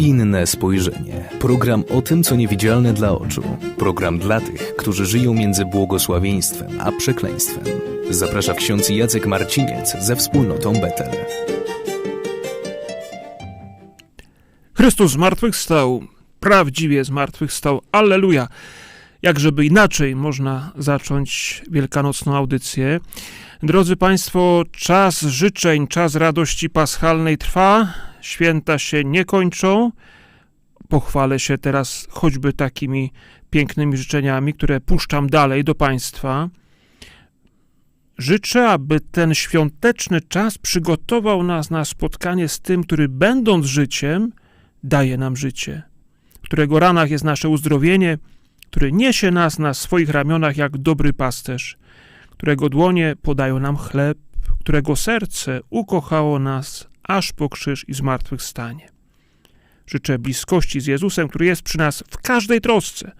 Inne spojrzenie. Program o tym, co niewidzialne dla oczu. Program dla tych, którzy żyją między błogosławieństwem a przekleństwem. Zaprasza ksiądz Jacek Marciniec ze wspólnotą Betel. Chrystus zmartwychwstał, prawdziwie zmartwychwstał, alleluja. Jakżeby inaczej można zacząć wielkanocną audycję. Drodzy Państwo, czas życzeń, czas radości paschalnej trwa, święta się nie kończą. Pochwalę się teraz choćby takimi pięknymi życzeniami, które puszczam dalej do Państwa. Życzę, aby ten świąteczny czas przygotował nas na spotkanie z tym, który będąc życiem, daje nam życie, którego ranach jest nasze uzdrowienie, który niesie nas na swoich ramionach jak dobry pasterz, którego dłonie podają nam chleb, którego serce ukochało nas aż po krzyż i zmartwychwstanie. Życzę bliskości z Jezusem, który jest przy nas w każdej trosce,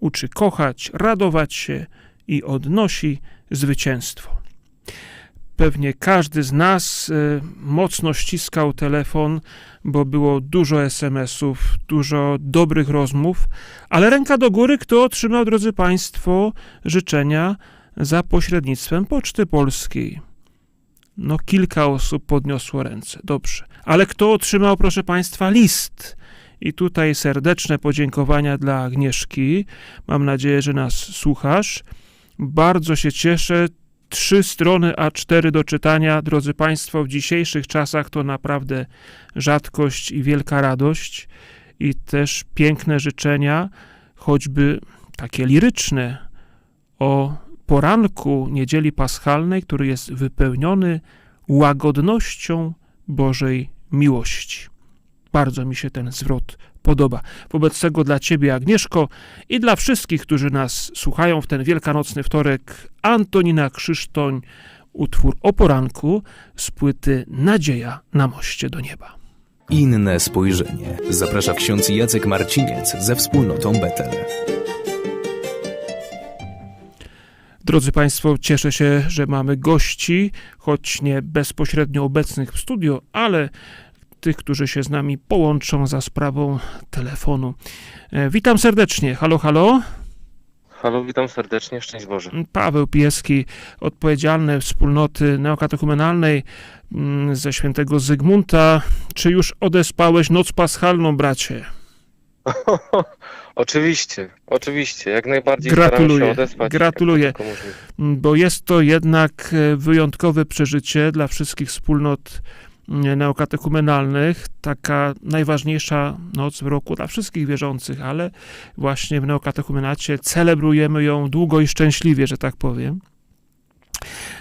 uczy kochać, radować się i odnosi zwycięstwo. Pewnie każdy z nas y, mocno ściskał telefon, bo było dużo SMS-ów, dużo dobrych rozmów, ale ręka do góry, kto otrzymał, drodzy Państwo, życzenia za pośrednictwem Poczty Polskiej. No, kilka osób podniosło ręce, dobrze. Ale kto otrzymał, proszę Państwa, list? I tutaj serdeczne podziękowania dla Agnieszki. Mam nadzieję, że nas słuchasz. Bardzo się cieszę. Trzy strony A4 do czytania, drodzy Państwo, w dzisiejszych czasach to naprawdę rzadkość i wielka radość. I też piękne życzenia, choćby takie liryczne, o poranku niedzieli paschalnej, który jest wypełniony łagodnością Bożej miłości. Bardzo mi się ten zwrot podoba. Wobec tego dla Ciebie, Agnieszko, i dla wszystkich, którzy nas słuchają w ten wielkanocny wtorek, Antonina Krzysztoń, utwór o poranku z płyty Nadzieja na moście do nieba. Inne spojrzenie. Zaprasza ksiądz Jacek Marciniec ze wspólnotą Betel. Drodzy Państwo, cieszę się, że mamy gości, choć nie bezpośrednio obecnych w studio, ale tych, którzy się z nami połączą za sprawą telefonu. E, Witam serdecznie. Halo, halo. Halo, witam serdecznie, szczęść Boże. Paweł Pieski, odpowiedzialny wspólnoty neokatechumenalnej mm, ze świętego Zygmunta. Czy już odespałeś noc paschalną, bracie? oczywiście, oczywiście, jak najbardziej Gratuluję, się odespać. gratuluję. bo jest to jednak e, wyjątkowe przeżycie dla wszystkich wspólnot e, neokatechumenalnych, taka najważniejsza noc w roku dla wszystkich wierzących, ale właśnie w neokatechumenacie celebrujemy ją długo i szczęśliwie, że tak powiem.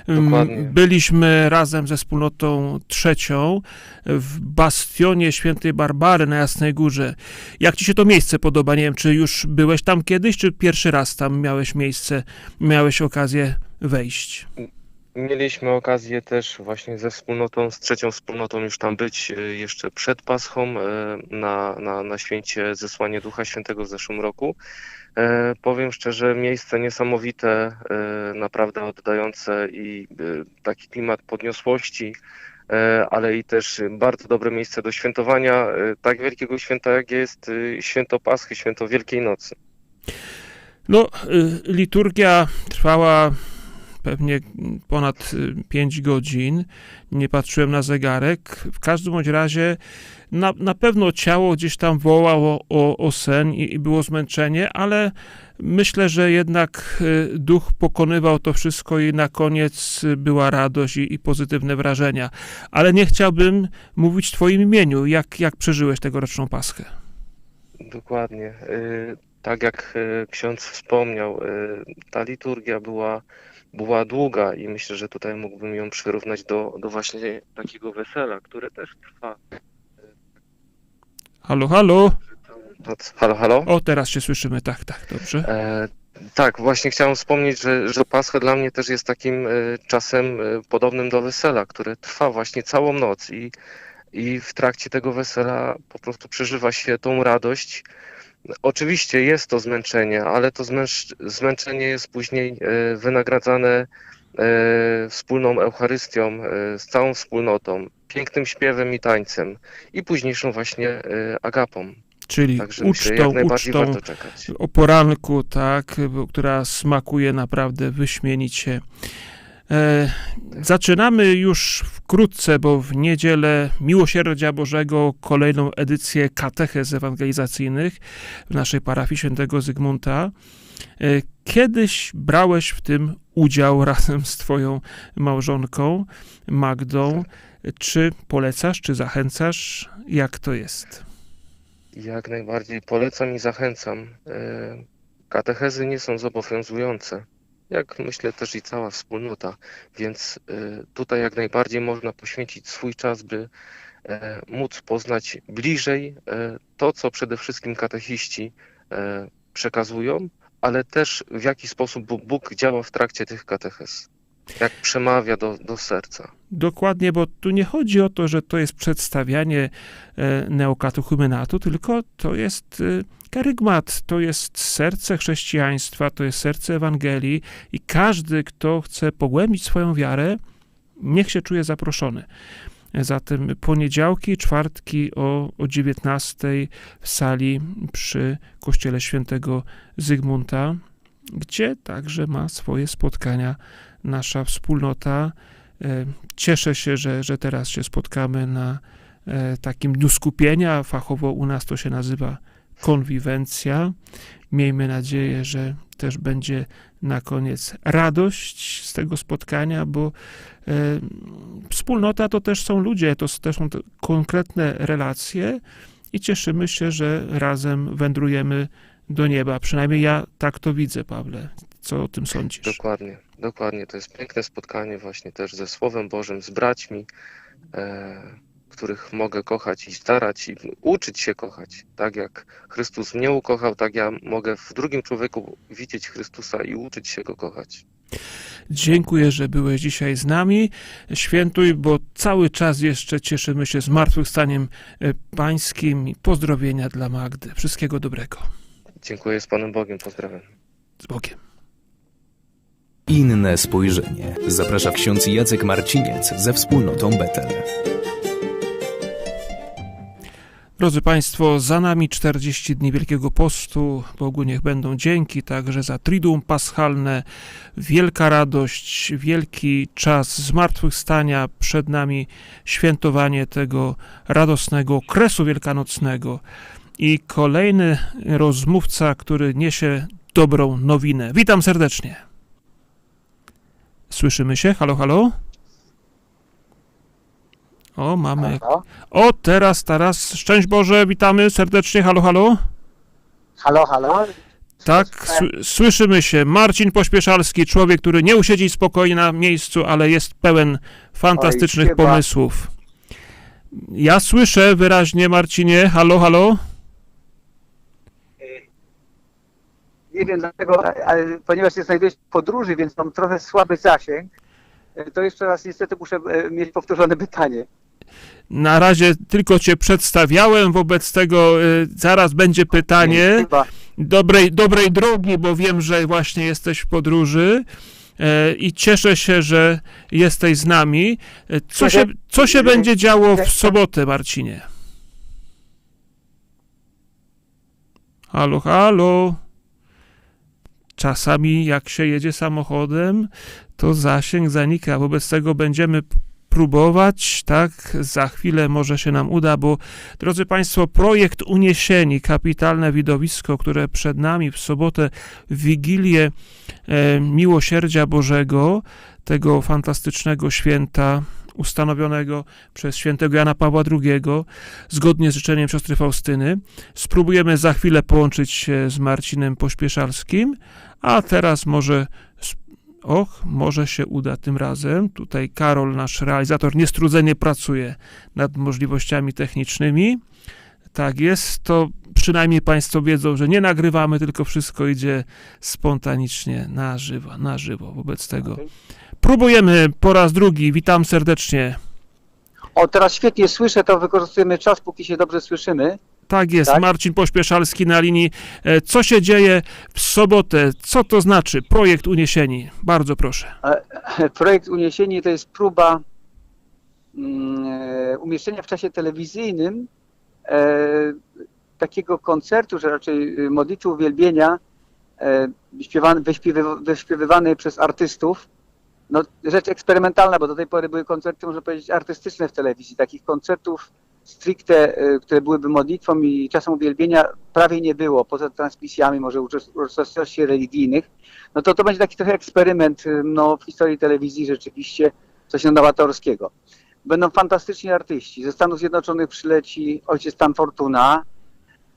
Dokładnie. Byliśmy razem ze wspólnotą trzecią w bastionie świętej Barbary na Jasnej Górze. Jak ci się to miejsce podoba? Nie wiem, czy już byłeś tam kiedyś, czy pierwszy raz tam miałeś miejsce, miałeś okazję wejść? Mieliśmy okazję też właśnie ze wspólnotą, z trzecią wspólnotą już tam być e, jeszcze przed Paschą e, na, na, na święcie Zesłanie Ducha Świętego w zeszłym roku. E, Powiem szczerze, miejsce niesamowite, e, naprawdę oddające i e, taki klimat podniosłości, ale i też bardzo dobre miejsce do świętowania tak wielkiego święta, jak jest święto Paschy, święto Wielkiej Nocy. No, y, liturgia trwała pewnie ponad 5 godzin. Nie patrzyłem na zegarek. W każdym bądź razie na, na pewno ciało gdzieś tam wołało o, o sen i, i było zmęczenie, ale myślę, że jednak y, duch pokonywał to wszystko i na koniec y, była radość i, i pozytywne wrażenia. Ale nie chciałbym mówić w Twoim imieniu. Jak, jak przeżyłeś tegoroczną Paschę? Dokładnie. Y, Tak jak y, ksiądz wspomniał, y, ta liturgia była, była długa i myślę, że tutaj mógłbym ją przyrównać do, do właśnie takiego wesela, które też trwa. Halo, halo? Halo, halo? O, teraz się słyszymy. Tak, tak, dobrze. E, tak, właśnie chciałem wspomnieć, że, że Pascha dla mnie też jest takim e, czasem e, podobnym do wesela, które trwa właśnie całą noc i, i w trakcie tego wesela po prostu przeżywa się tą radość. Oczywiście jest to zmęczenie, ale to zmęcz- zmęczenie jest później e, wynagradzane wspólną Eucharystią, e, z całą wspólnotą, pięknym śpiewem i tańcem i późniejszą właśnie e, agapą. Czyli Także ucztą, ucztą warto czekać. o poranku, tak, która smakuje naprawdę wyśmienicie. E, zaczynamy już wkrótce, bo w niedzielę Miłosierdzia Bożego kolejną edycję katechez ewangelizacyjnych w naszej parafii świętego Zygmunta. E, kiedyś brałeś w tym udział razem z twoją małżonką Magdą. Czy polecasz, czy zachęcasz? Jak to jest? Jak najbardziej polecam i zachęcam. E, Katechezy nie są zobowiązujące, jak myślę też i cała wspólnota, więc e, tutaj jak najbardziej można poświęcić swój czas, by e, móc poznać bliżej e, to, co przede wszystkim katechiści e, przekazują, ale też w jaki sposób Bóg- działa w trakcie tych katechez, jak przemawia do, do serca. Dokładnie, bo tu nie chodzi o to, że to jest przedstawianie e, neokatechumenatu, tylko to jest e, karygmat, to jest serce chrześcijaństwa, to jest serce Ewangelii i każdy, kto chce pogłębić swoją wiarę, niech się czuje zaproszony. Zatem poniedziałki, czwartki o, o 19 w sali przy kościele świętego Zygmunta, gdzie także ma swoje spotkania nasza wspólnota. E, Cieszę się, że, że teraz się spotkamy na e, takim dniu skupienia. Fachowo u nas to się nazywa konwiwencja. Miejmy nadzieję, że też będzie na koniec radość z tego spotkania, bo e, wspólnota to też są ludzie, to też są konkretne relacje i cieszymy się, że razem wędrujemy do nieba. Przynajmniej ja tak to widzę, Pawle. Co o tym sądzisz? Dokładnie, dokładnie. To jest piękne spotkanie właśnie też ze Słowem Bożym, z braćmi, e, których mogę kochać i starać i uczyć się kochać. Tak jak Chrystus mnie ukochał, tak ja mogę w drugim człowieku widzieć Chrystusa i uczyć się go kochać. Dziękuję, że byłeś dzisiaj z nami. Świętuj, bo cały czas jeszcze cieszymy się zmartwychwstaniem e, pańskim. i Pozdrowienia dla Magdy. Wszystkiego dobrego. Dziękuję z Panem Bogiem, pozdrawiam. Z Bogiem. Inne spojrzenie. Zaprasza ksiądz Jacek Marciniec ze wspólnotą Betel. Drodzy Państwo, za nami 40 dni Wielkiego Postu. Bogu niech będą dzięki także za Triduum Paschalne. Wielka radość, wielki czas zmartwychwstania. Przed nami świętowanie tego radosnego kresu wielkanocnego. I kolejny rozmówca, który niesie dobrą nowinę. Witam serdecznie. Słyszymy się? Halo, halo? O, mamy Halo? o, teraz, teraz, szczęść Boże, witamy serdecznie, halo, halo. Halo, halo? Tak, sły- słyszymy się. Marcin Pośpieszalski, człowiek, który nie usiedzi spokojnie na miejscu, ale jest pełen fantastycznych chyba. pomysłów. Ja słyszę wyraźnie, Marcinie, halo, halo. Nie wiem dlaczego, ale ponieważ się znajduję w podróży, więc mam trochę słaby zasięg, e, to jeszcze raz niestety muszę e, mieć powtórzone pytanie. Na razie tylko cię przedstawiałem, wobec tego y, zaraz będzie pytanie. Chyba. dobrej, dobrej drogi, bo wiem, że właśnie jesteś w podróży e, i cieszę się, że jesteś z nami. E, Co się, co się będzie działo w sobotę, Marcinie? Halo, halo. Czasami jak się jedzie samochodem, to zasięg zanika. Wobec tego będziemy próbować, tak? Za chwilę może się nam uda, bo Drodzy Państwo, projekt Uniesieni, kapitalne widowisko, które przed nami w sobotę, w Wigilię e, Miłosierdzia Bożego, tego fantastycznego święta ustanowionego przez świętego Jana Pawła II, zgodnie z życzeniem siostry Faustyny. Spróbujemy za chwilę połączyć się z Marcinem Pośpieszalskim, a teraz może Och, może się uda tym razem. Tutaj Karol, nasz realizator, niestrudzenie pracuje nad możliwościami technicznymi. Tak jest, to przynajmniej Państwo wiedzą, że nie nagrywamy, tylko wszystko idzie spontanicznie, na żywo, na żywo. Wobec tego próbujemy po raz drugi. Witam serdecznie. O, teraz świetnie słyszę, to wykorzystujemy czas, póki się dobrze słyszymy. Tak jest, Tak? Marcin Pośpieszalski na linii. E, Co się dzieje w sobotę? Co to znaczy projekt Uniesieni? Bardzo proszę. Projekt Uniesieni to jest próba mm, e, umieszczenia w czasie telewizyjnym e, takiego koncertu, że raczej y, modlitwy uwielbienia e, wyśpiewywanej przez artystów. No, rzecz eksperymentalna, bo do tej pory były koncerty, można powiedzieć, artystyczne w telewizji. Takich koncertów stricte, e, które byłyby modlitwą i czasem uwielbienia prawie nie było, poza transmisjami może uroczystości religijnych no to to będzie taki trochę eksperyment y, no, w historii telewizji rzeczywiście, coś nowatorskiego. Będą fantastyczni artyści. Ze Stanów Zjednoczonych przyleci ojciec Stan Fortuna.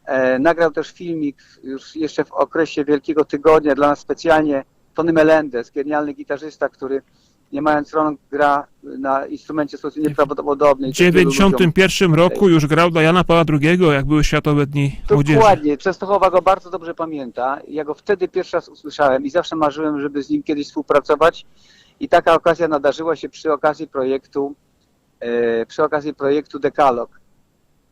E, nagrał też filmik już jeszcze w okresie Wielkiego Tygodnia dla nas specjalnie Tony Melendez, genialny gitarzysta, który nie mając rąk gra na instrumencie w sposób nieprawdopodobny. W 91 roku już grał dla Jana Pawła II, jak były Światowe Dni Młodzieży. Dokładnie. Częstochowa go bardzo dobrze pamięta. Ja go wtedy pierwszy raz usłyszałem i zawsze marzyłem, żeby z nim kiedyś współpracować. I taka okazja nadarzyła się przy okazji projektu, e, przy okazji projektu Dekalog,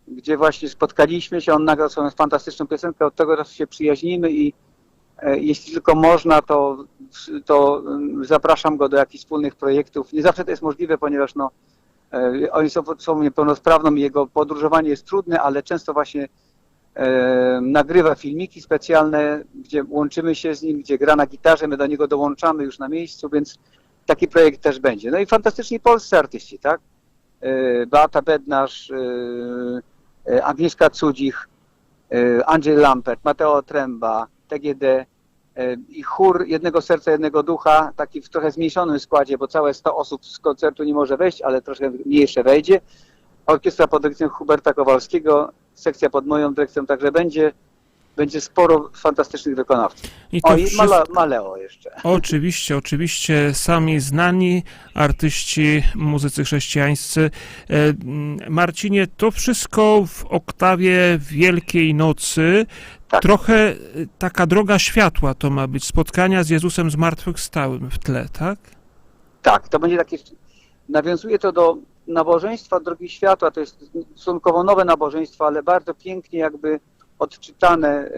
gdzie właśnie spotkaliśmy się, on nagrał swoją fantastyczną piosenkę, od tego czasu się przyjaźnimy i jeśli tylko można, to, to mm, zapraszam go do jakichś wspólnych projektów. Nie zawsze to jest możliwe, ponieważ no, e, oni są osobą niepełnosprawną i jego podróżowanie jest trudne, ale często właśnie e, nagrywa filmiki specjalne, gdzie łączymy się z nim, gdzie gra na gitarze, my do niego dołączamy już na miejscu, więc taki projekt też będzie. No i fantastyczni polscy artyści, tak? E, Beata Bednarz, e, e, Agnieszka Cudzich, e, Andrzej Lampert, Mateo Tręba, TGD e, i chór Jednego Serca, Jednego Ducha, taki w trochę zmniejszonym składzie, bo całe 100 osób z koncertu nie może wejść, ale troszkę mniejsze wejdzie. Orkiestra pod dyrekcją Huberta Kowalskiego, sekcja pod moją dyrekcją także będzie. Będzie sporo fantastycznych wykonawców. I to O, i wszystko... Maleo jeszcze. Oczywiście, oczywiście sami znani artyści, muzycy chrześcijańscy. E, Marcinie, to wszystko w oktawie Wielkiej Nocy. Tak. Trochę e, taka droga światła to ma być, spotkania z Jezusem zmartwychwstałym w tle, tak? Tak, to będzie takie. Nawiązuje to do nabożeństwa Drogi Światła. To jest stosunkowo nowe nabożeństwo, ale bardzo pięknie jakby odczytane.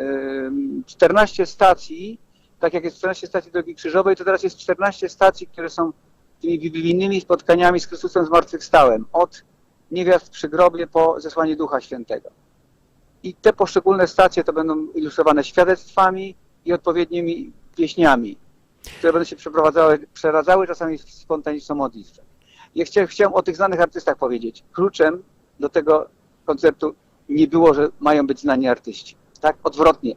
Ym, 14 stacji, tak jak jest 14 stacji Drogi Krzyżowej, to teraz jest 14 stacji, które są tymi biblijnymi spotkaniami z Chrystusem zmartwychwstałym. Od niewiast przy grobie po zesłanie Ducha Świętego. I te poszczególne stacje to będą ilustrowane świadectwami i odpowiednimi pieśniami, które będą się przeprowadzały, przeradzały czasami w spontaniczną modlitwę. Ja chciałem, chciałem o tych znanych artystach powiedzieć. Kluczem do tego koncertu nie było, że mają być znani artyści. Tak? Odwrotnie.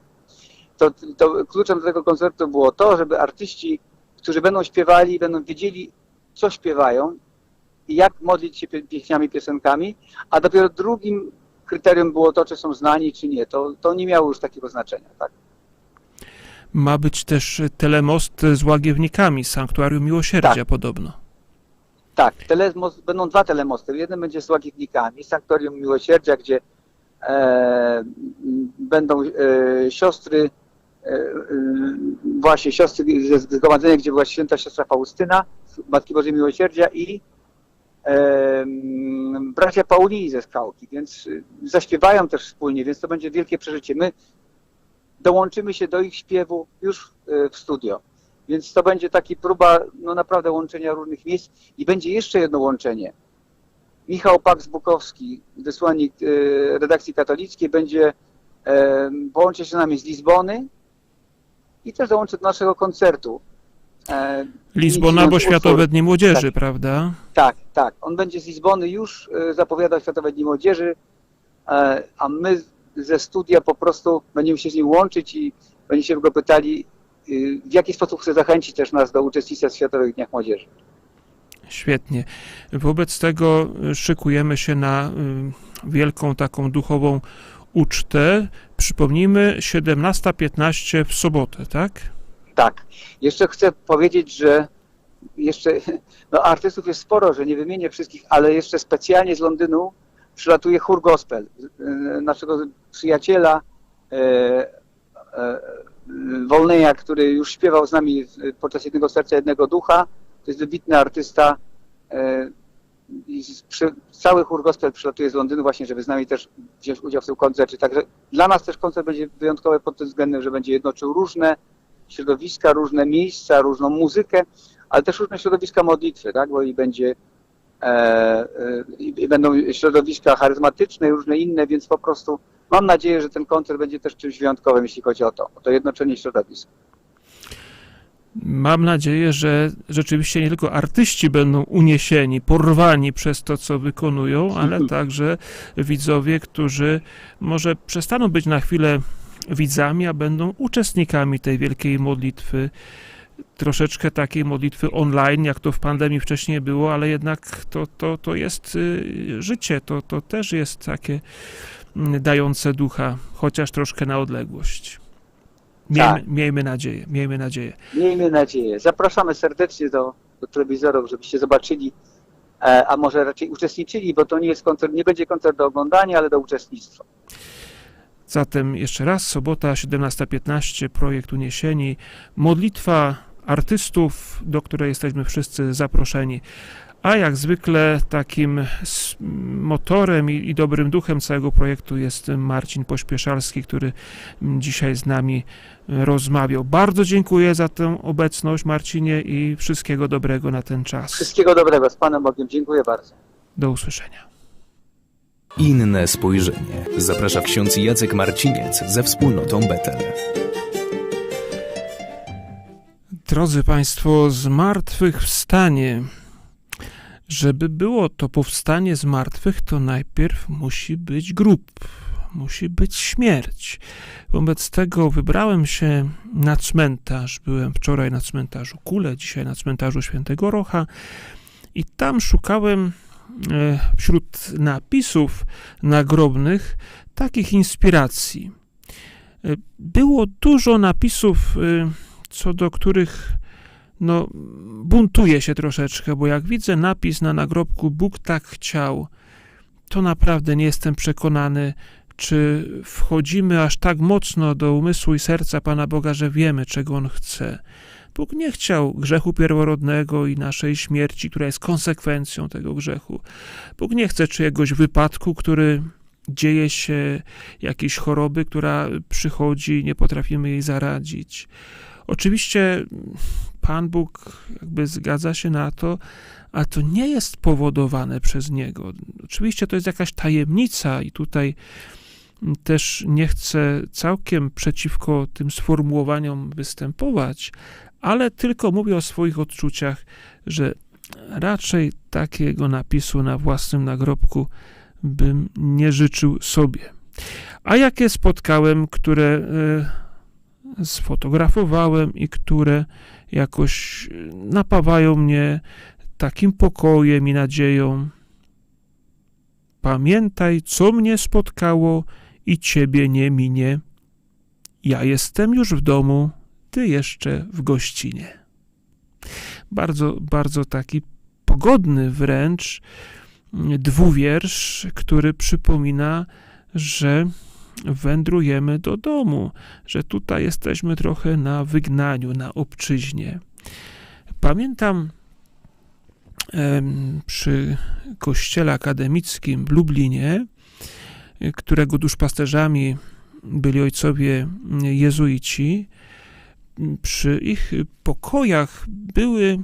To, to kluczem do tego koncertu było to, żeby artyści, którzy będą śpiewali, będą wiedzieli, co śpiewają i jak modlić się pie- pieśniami, piosenkami, a dopiero drugim kryterium było to, czy są znani, czy nie. To, to nie miało już takiego znaczenia. Tak? Ma być też telemost z łagiewnikami, Sanktuarium Miłosierdzia Tak. podobno. Tak, telemos, będą dwa telemosty. Jeden będzie z Łagiewnikami, Sanktorium Miłosierdzia, gdzie będą e, siostry, e, e, właśnie siostry ze zgromadzenia, gdzie była święta siostra Faustyna, Matki Bożej Miłosierdzia i e, bracia Paulini ze Skałki, więc e, zaśpiewają też wspólnie, więc to będzie wielkie przeżycie. My dołączymy się do ich śpiewu już e, w studio. Więc to będzie taki próba no naprawdę łączenia różnych miejsc i będzie jeszcze jedno łączenie. Michał Paks-Bukowski, wysłannik e, redakcji katolickiej, będzie połączy się z nami z Lizbony i też dołączy do naszego koncertu. E, Lizbona, bo Światowe. Dni Młodzieży, Tak. prawda? Tak, tak. On będzie z Lizbony już e, zapowiadał Światowe Dni Młodzieży, e, a my ze studia po prostu będziemy się z nim łączyć i będziemy go pytali, y, w jaki sposób chce zachęcić też nas do uczestnictwa w Światowych Dniach Młodzieży. Świetnie. Wobec tego y, szykujemy się na y, wielką taką duchową ucztę. Przypomnijmy, 17.15 w sobotę, tak? Tak. Jeszcze chcę powiedzieć, że jeszcze no, artystów jest sporo, że nie wymienię wszystkich, ale jeszcze specjalnie z Londynu przylatuje chór gospel y, naszego przyjaciela e, e, Wolneja, który już śpiewał z nami podczas Jednego Serca, Jednego Ducha. To jest wybitny artysta. e, i przy, cały chór przylatuje z Londynu właśnie, żeby z nami też wziąć udział w tym koncercie. Także dla nas też koncert będzie wyjątkowy pod tym względem, że będzie jednoczył różne środowiska, różne miejsca, różną muzykę, ale też różne środowiska modlitwy, tak? Bo i będzie e, e, i będą środowiska charyzmatyczne i różne inne, więc po prostu mam nadzieję, że ten koncert będzie też czymś wyjątkowym, jeśli chodzi o to, o to jednoczenie środowisk. Mam nadzieję, że rzeczywiście nie tylko artyści będą uniesieni, porwani przez to, co wykonują, ale także widzowie, którzy może przestaną być na chwilę widzami, a będą uczestnikami tej wielkiej modlitwy. Troszeczkę takiej modlitwy online, jak to w pandemii wcześniej było, ale jednak to, to, to jest y, życie, to, to też jest takie mm, dające ducha, chociaż troszkę na odległość. Miejmy, Tak. miejmy nadzieję, miejmy nadzieję. Miejmy nadzieję. Zapraszamy serdecznie do, do telewizorów, żebyście zobaczyli, e, a może raczej uczestniczyli, bo to nie jest koncert, nie będzie koncert do oglądania, ale do uczestnictwa. Zatem jeszcze raz, sobota 17.15, projekt Uniesieni, modlitwa artystów, do której jesteśmy wszyscy zaproszeni. A jak zwykle takim motorem i, i dobrym duchem całego projektu jest Marcin Pośpieszalski, który mm, dzisiaj z nami e, rozmawiał. Bardzo dziękuję za tę obecność, Marcinie, i wszystkiego dobrego na ten czas. Wszystkiego dobrego, z Panem Bogiem. Dziękuję bardzo. Do usłyszenia. Inne spojrzenie. Zaprasza ksiądz Jacek Marciniec ze wspólnotą Betel. Drodzy Państwo, zmartwychwstanie. Żeby było to powstanie z martwych, to najpierw musi być grób, musi być śmierć. Wobec tego wybrałem się na cmentarz. Byłem wczoraj na cmentarzu Kule, dzisiaj na cmentarzu Świętego Rocha i tam szukałem e, wśród napisów nagrobnych takich inspiracji. E, Było dużo napisów, e, co do których no, buntuję się troszeczkę, bo jak widzę napis na nagrobku Bóg tak chciał, to naprawdę nie jestem przekonany, czy wchodzimy aż tak mocno do umysłu i serca Pana Boga, że wiemy, czego On chce. Bóg nie chciał grzechu pierworodnego i naszej śmierci, która jest konsekwencją tego grzechu. Bóg nie chce czyjegoś wypadku, który dzieje się, jakiejś choroby, która przychodzi i nie potrafimy jej zaradzić. Oczywiście Pan Bóg jakby zgadza się na to, a to nie jest powodowane przez Niego. Oczywiście to jest jakaś tajemnica i tutaj też nie chcę całkiem przeciwko tym sformułowaniom występować, ale tylko mówię o swoich odczuciach, że raczej takiego napisu na własnym nagrobku bym nie życzył sobie. A jakie spotkałem, które e, sfotografowałem i które jakoś napawają mnie takim pokojem i nadzieją. Pamiętaj, co mnie spotkało i ciebie nie minie. Ja jestem już w domu, ty jeszcze w gościnie. Bardzo, bardzo taki pogodny wręcz dwuwiersz, który przypomina, że wędrujemy do domu, że tutaj jesteśmy trochę na wygnaniu, na obczyźnie. Pamiętam przy kościele akademickim w Lublinie, którego duszpasterzami byli ojcowie jezuici, przy ich pokojach były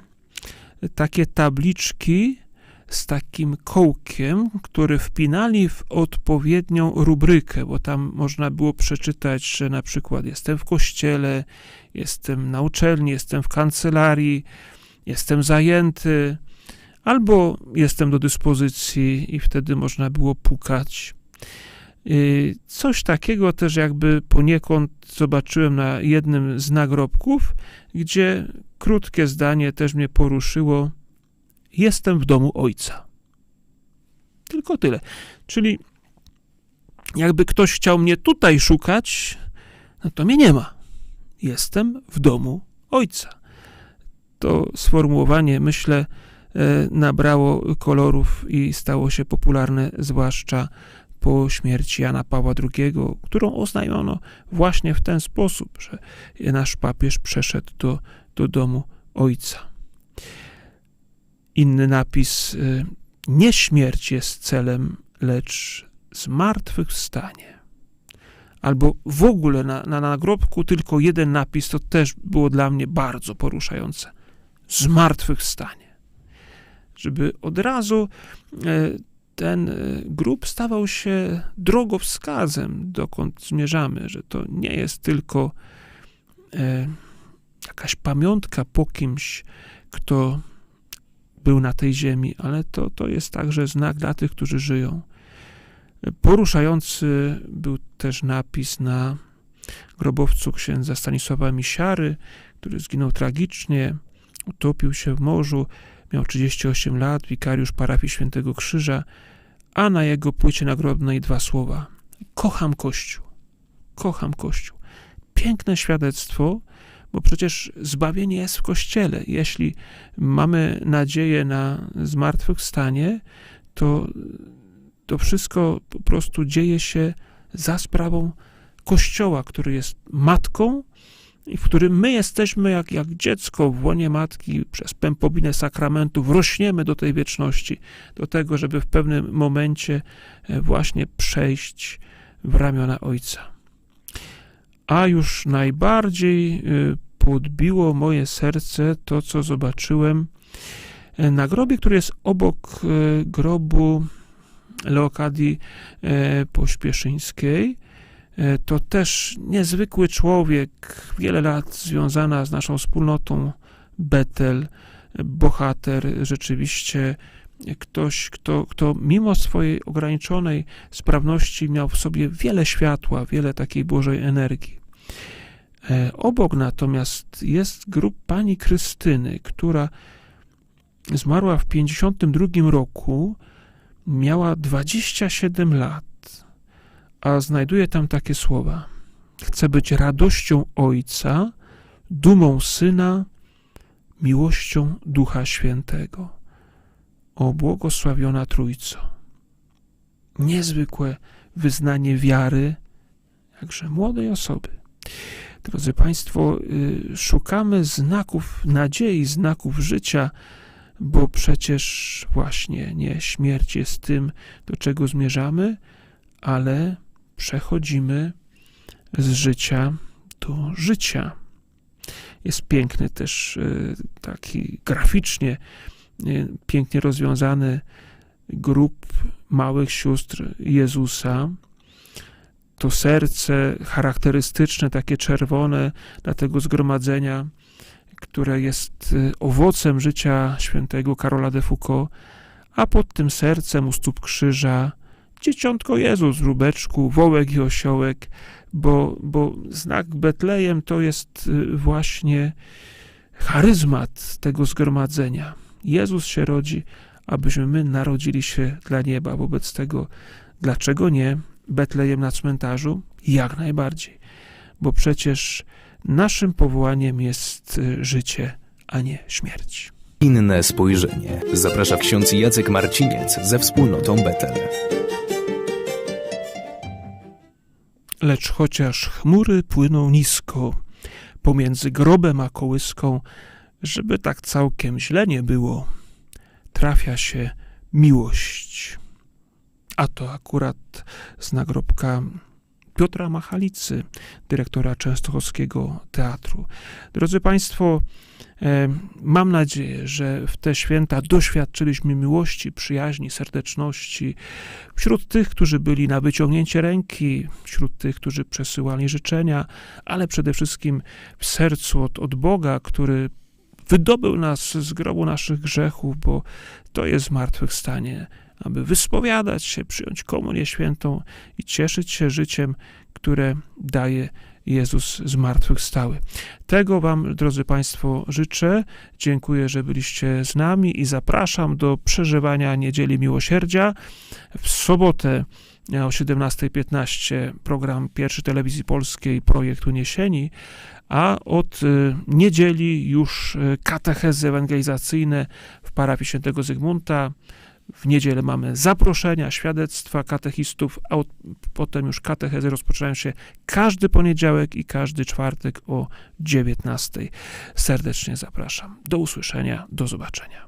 takie tabliczki z takim kołkiem, który wpinali w odpowiednią rubrykę, bo tam można było przeczytać, że na przykład jestem w kościele, jestem na uczelni, jestem w kancelarii, jestem zajęty, albo jestem do dyspozycji i wtedy można było pukać. Y, Coś takiego też jakby poniekąd zobaczyłem na jednym z nagrobków, gdzie krótkie zdanie też mnie poruszyło. Jestem w domu ojca. Tylko tyle. Czyli jakby ktoś chciał mnie tutaj szukać, no to mnie nie ma. Jestem w domu ojca. To sformułowanie, myślę, e, nabrało kolorów i stało się popularne, zwłaszcza po śmierci Jana Pawła II, którą oznajmiono właśnie w ten sposób, że nasz papież przeszedł do, do domu ojca. Inny napis: y, Nie śmierć jest celem, lecz zmartwychwstanie. Albo w ogóle na, na nagrobku tylko jeden napis, to też było dla mnie bardzo poruszające. Zmartwychwstanie. Żeby od razu e, ten e, grób stawał się drogowskazem, dokąd zmierzamy, że to nie jest tylko jakaś pamiątka po kimś, kto był na tej ziemi, ale to, to jest także znak dla tych, którzy żyją. Poruszający był też napis na grobowcu księdza Stanisława Misiary, który zginął tragicznie, utopił się w morzu, miał 38 lat, wikariusz parafii Świętego Krzyża, a na jego płycie nagrobnej dwa słowa: Kocham Kościół. Kocham Kościół. Piękne świadectwo, bo przecież zbawienie jest w Kościele. Jeśli mamy nadzieję na zmartwychwstanie, to to wszystko po prostu dzieje się za sprawą Kościoła, który jest matką i w którym my jesteśmy jak, jak dziecko w łonie matki przez pępowinę sakramentów, rośniemy do tej wieczności, do tego, żeby w pewnym momencie e, właśnie przejść w ramiona Ojca. A już najbardziej y, podbiło moje serce to, co zobaczyłem e, na grobie, który jest obok e, grobu Leokadii e, Pośpieszyńskiej. To też niezwykły człowiek, wiele lat związana z naszą wspólnotą Betel, bohater, rzeczywiście ktoś, kto, kto mimo swojej ograniczonej sprawności miał w sobie wiele światła, wiele takiej Bożej energii. E, Obok natomiast jest grób pani Krystyny, która zmarła w 52 roku, miała 27 lat, a znajduje tam takie słowa: Chcę być radością Ojca, dumą Syna, miłością Ducha Świętego. O błogosławiona Trójco. Niezwykłe wyznanie wiary, jakże młodej osoby. Drodzy Państwo, y, szukamy znaków nadziei, znaków życia, bo przecież właśnie nie śmierć jest tym, do czego zmierzamy, ale przechodzimy z życia do życia. Jest piękny też y, taki graficznie y, pięknie rozwiązany grup małych sióstr Jezusa. To serce charakterystyczne, takie czerwone dla tego zgromadzenia, które jest y, owocem życia świętego Karola de Foucault, a pod tym sercem u stóp krzyża dzieciątko Jezus rubeczku, wołek i osiołek, bo, bo znak Betlejem to jest y, właśnie charyzmat tego zgromadzenia. Jezus się rodzi, abyśmy my narodzili się dla nieba. Wobec tego, dlaczego nie Betlejem na cmentarzu? Jak najbardziej, bo przecież naszym powołaniem jest y, życie, a nie śmierć. Inne spojrzenie. Zaprasza ksiądz Jacek Marciniec ze wspólnotą Betel. Lecz chociaż chmury płyną nisko pomiędzy grobem a kołyską, żeby tak całkiem źle nie było, trafia się miłość. A to akurat z nagrobka Piotra Machalicy, dyrektora Częstochowskiego Teatru. Drodzy Państwo, e, mam nadzieję, że w te święta doświadczyliśmy miłości, przyjaźni, serdeczności wśród tych, którzy byli na wyciągnięcie ręki, wśród tych, którzy przesyłali życzenia, ale przede wszystkim w sercu od, od Boga, który wydobył nas z grobu naszych grzechów, bo to jest zmartwychwstanie aby wyspowiadać się, przyjąć komunię świętą i cieszyć się życiem, które daje Jezus zmartwychwstały. Tego Wam, drodzy Państwo, życzę. Dziękuję, że byliście z nami i zapraszam do przeżywania Niedzieli Miłosierdzia. W sobotę o 17.15 program Pierwszy Telewizji Polskiej Projekt Uniesieni, a od y, niedzieli już y, katechezy ewangelizacyjne w parafii świętego Zygmunta. W niedzielę mamy zaproszenia, świadectwa katechistów, a od, potem już katechezy rozpoczynają się każdy poniedziałek i każdy czwartek o 19. Serdecznie zapraszam. Do usłyszenia, do zobaczenia.